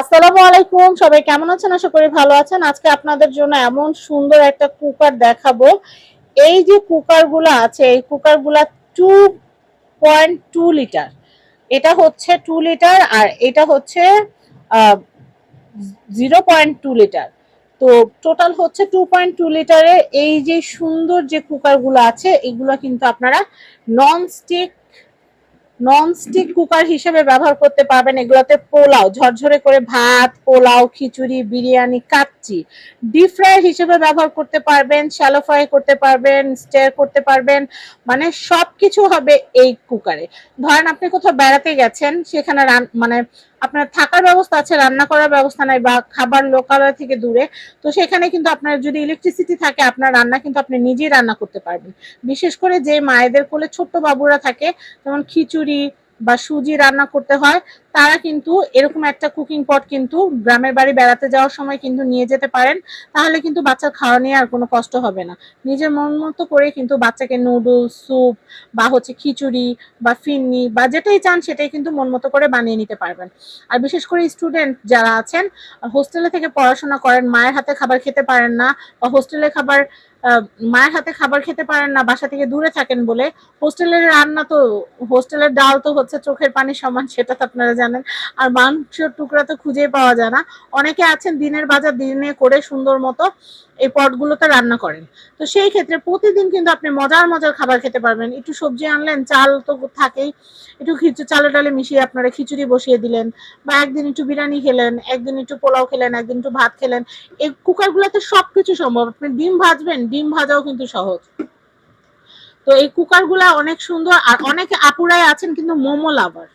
আসসালামু আলাইকুম, সবাই কেমন আছেন? আশা করি ভালো আছেন। আজকে আপনাদের জন্য এমন সুন্দর একটা কুকার দেখাবো। এই যে কুকারগুলো আছে, এই কুকারগুলা টু পয়েন্ট টু লিটার এটা হচ্ছে টু লিটার আর এটা হচ্ছে জিরো পয়েন্ট টু লিটার তো টোটাল হচ্ছে টু পয়েন্ট টু লিটারের এই যে সুন্দর যে কুকারগুলো আছে, এগুলো কিন্তু আপনারা non stick non stick cooker হিসেবে ব্যবহার করতে পারবেন। এগুলোতে পোলাও, ঝরঝরে করে ভাত, পোলাও, খিচুড়ি, বিরিয়ানি, কাচ্চি ডিপ ফ্রাই হিসেবে ব্যবহার করতে পারবেন শ্যালো ফ্রাই করতে পারবেন স্টেয়ার করতে পারবেন। মানে সব কিছু হবে এই কুকারে ধরেন আপনি কোথাও বেড়াতে গেছেন, সেখানে মানে আপনার থাকার ব্যবস্থা আছে, রান্না করার ব্যবস্থা নাই বা খাবার লোকালয় থেকে দূরে, তো সেখানে কিন্তু আপনার যদি ইলেকট্রিসিটি থাকে, আপনার রান্না কিন্তু আপনি নিজেই রান্না করতে পারবেন। বিশেষ করে যে মায়েদের কোলে ছোট্ট বাবুরা থাকে, যেমন খিচুড়ি বা সুজি রান্না করতে হয়, তারা কিন্তু এরকম একটা কুকিং পট কিন্তু গ্রামের বাড়ি বেড়াতে যাওয়ার সময় কিন্তু নিয়ে যেতে পারেন। তাহলে কিন্তু বাচ্চার খাওয়া নিয়ে আর কোনো কষ্ট হবে না। নিজের মন মতো করে কিন্তু বাচ্চাকে নুডলস স্যুপ বা হচ্ছে খিচুড়ি বা ফিন্নি বা যেটাই চান সেটাই কিন্তু মন মতো করে বানিয়ে নিতে পারবেন। আর বিশেষ করে স্টুডেন্ট যারা আছেন হোস্টেলে থেকে পড়াশোনা করেন, মায়ের হাতে খাবার খেতে পারেন না বা হোস্টেলে খাবার মায়ের হাতে খাবার খেতে পারেন না, বাসা থেকে দূরে থাকেন বলে। হোস্টেলের রান্না তো, হোস্টেলের ডাল তো হচ্ছে চোখের পানি সমান, সেটা তো আপনারা জানেন। আর মাংসের টুকরা তো খুঁজেই পাওয়া যায় না। অনেকে আছেন দিনের বাজার, দিনে করে সুন্দর মতো এই পটগুলোতে রান্না করেন। তো সেই ক্ষেত্রে প্রতিদিন কিন্তু আপনি মজার মজার খাবার খেতে পারবেন। একটু সবজি আনলেন, চাল তো থাকেই। একটু খিচু চালে টালে মিশিয়ে আপনারা খিচুড়ি বসিয়ে দিলেন বা একদিন একটু বিরিয়ানি খেলেন, একদিন একটু পোলাও খেলেন, একদিন একটু ভাত খেলেন। এই কুকারগুলোতে সবকিছু সম্ভব। আপনি ডিম ভাজবেন ডিম ভাজাও কিন্তু সহজ। তো এই কুকারগুলা অনেক সুন্দর, আর অনেক আপুরাই আছেন কিন্তু মোমো লাভার।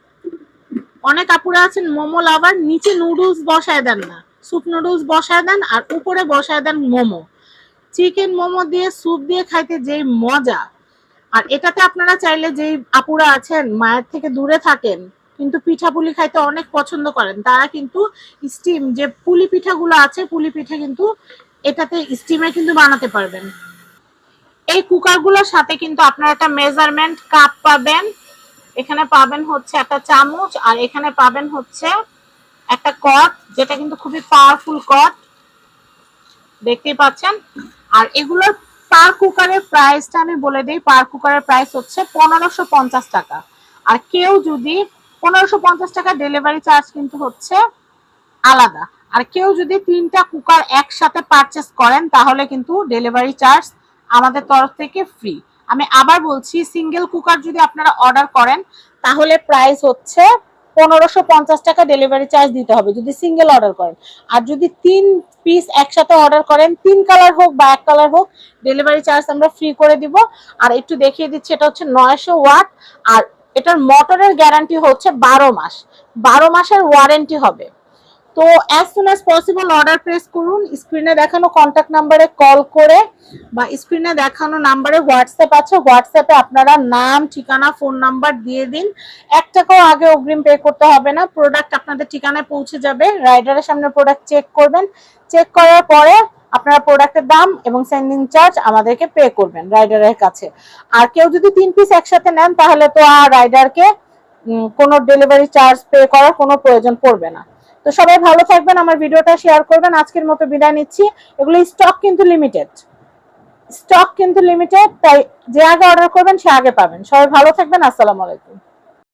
অনেক আপুরা আছেন মোমো লাভার, নিচে নুডলস বসায় দেন না। স্যুপ নুডলস বসায় দেন আর উপরে বসায় দেন মোমো। চিকেন মোমো দিয়ে স্যুপ দিয়ে খাইতে যে মজা। আর এটাতে আপনারা চাইলে যেই আপুরা আছেন, মায়ের থেকে দূরে থাকেন, কিন্তু পিঠা পুলি খাইতে অনেক পছন্দ করেন, তারা কিন্তু স্টিম যে পুলি পিঠাগুলো আছে, পুলি পিঠা কিন্তু এটাতে স্টিমে কিন্তু বানাতে পারবেন। এই কুকারগুলোর সাথে কিন্তু আপনারা একটা মেজারমেন্ট কাপ পাবেন। এখানে পাবেন হচ্ছে একটা চামচ আর এখানে পাবেন হচ্ছে একটা কট যেটা কিন্তু খুবই পাওয়ারফুল কট দেখতেই পাচ্ছেন? আর এগুলোর পার কুকারের প্রাইসটা আমি বলে দিই পার কুকারের প্রাইস হচ্ছে পনেরোশো পঞ্চাশ টাকা। আর কেউ যদি পনেরোশো পঞ্চাশ টাকা ডেলিভারি চার্জ কিন্তু হচ্ছে আলাদা। আর কেউ যদি তিনটা কুকার একসাথে পারচেস করেন, তাহলে কিন্তু ডেলিভারি চার্জ আমাদের তরফ থেকে ফ্রি আমি আবার বলছি সিঙ্গেল কুকার যদি আপনারা অর্ডার করেন, তাহলে প্রাইস হচ্ছে পনেরোশো পঞ্চাশ টাকা ডেলিভারি চার্জ দিতে হবে, যদি সিঙ্গেল অর্ডার করেন। আর যদি তিন পিস একসাথে অর্ডার করেন, তিন কালার হোক বা এক কালার হোক ডেলিভারি চার্জ আমরা ফ্রি করে দিব। আর একটু দেখিয়ে দিচ্ছি, এটা হচ্ছে নয়শো ওয়াট, আর এটার মোটরের গ্যারান্টি হচ্ছে বারো মাস। বারো মাসের ওয়ারেন্টি হবে। তো as soon as possible order press করুন স্ক্রিনে দেখানো কন্ট্যাক্ট নাম্বারে কল করে বা স্ক্রিনে দেখানো নাম্বারে হোয়াটসঅ্যাপ আছে হোয়াটসঅ্যাপে আপনারা নাম, ঠিকানা ফোন নাম্বার দিয়ে দিন। এক টাকাও আগে অগ্রিম পে করতে হবে না প্রোডাক্ট আপনাদের ঠিকানায় পৌঁছে যাবে রাইডারের সামনে প্রোডাক্ট চেক করবেন। চেক করার পরে আপনারা প্রোডাক্টের দাম এবং সেন্ডিং চার্জ আমাদেরকে পে করবেন রাইডারের কাছে। আর কেউ যদি তিন পিস একসাথে নেন, তাহলে তো আর রাইডারকে কোনো ডেলিভারি চার্জ পে করার কোনো প্রয়োজন পড়বে না। তো সবাই ভালো থাকবেন, আমার ভিডিওটা শেয়ার করবেন। আজকের মতো বিদায় নিচ্ছি। এগুলো স্টক কিন্তু লিমিটেড স্টক কিন্তু লিমিটেড তাই যে আগে অর্ডার করবেন, সে আগে পাবেন। সবাই ভালো থাকবেন, আসসালামু আলাইকুম।